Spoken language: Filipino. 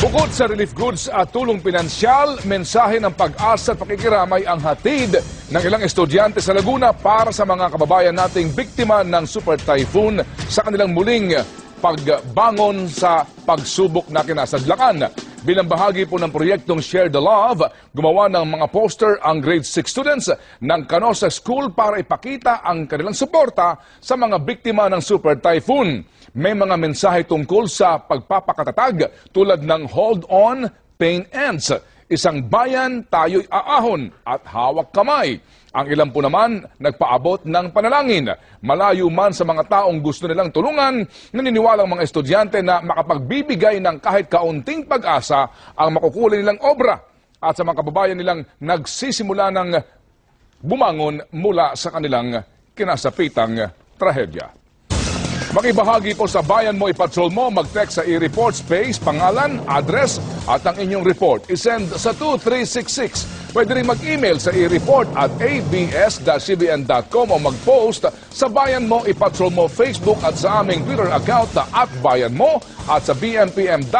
Bukod sa relief goods at tulong pinansyal, mensahe ng pag-asa at pakikiramay ang hatid ng ilang estudyante sa Laguna para sa mga kababayan nating biktima ng super typhoon sa kanilang muling pagbangon sa pagsubok na kinasadlakan. Bilang bahagi po ng proyektong Share the Love, gumawa ng mga poster ang grade 6 students ng Canosa School para ipakita ang kanilang suporta sa mga biktima ng super typhoon. May mga mensahe tungkol sa pagpapakatatag tulad ng Hold On, Pain Ends. Isang bayan, tayo'y aahon at hawak kamay. Ang ilan po naman nagpaabot ng panalangin. Malayo man sa mga taong gusto nilang tulungan, naniniwalang mga estudyante na makapagbibigay ng kahit kaunting pag-asa ang makukulay nilang obra. At sa mga kababayan nilang nagsisimula ng bumangon mula sa kanilang kinasapitang trahedya. Makibahagi po sa Bayan Mo Ipatrol Mo, mag-text sa i-report space, pangalan, address at ang inyong report. I-send sa 2366. Pwede rin mag-email sa i-report at abs-cbn.com o mag-post sa Bayan Mo Ipatrol Mo Facebook at sa aming Twitter account na at Bayan Mo at sa bmpm.abs-cbn.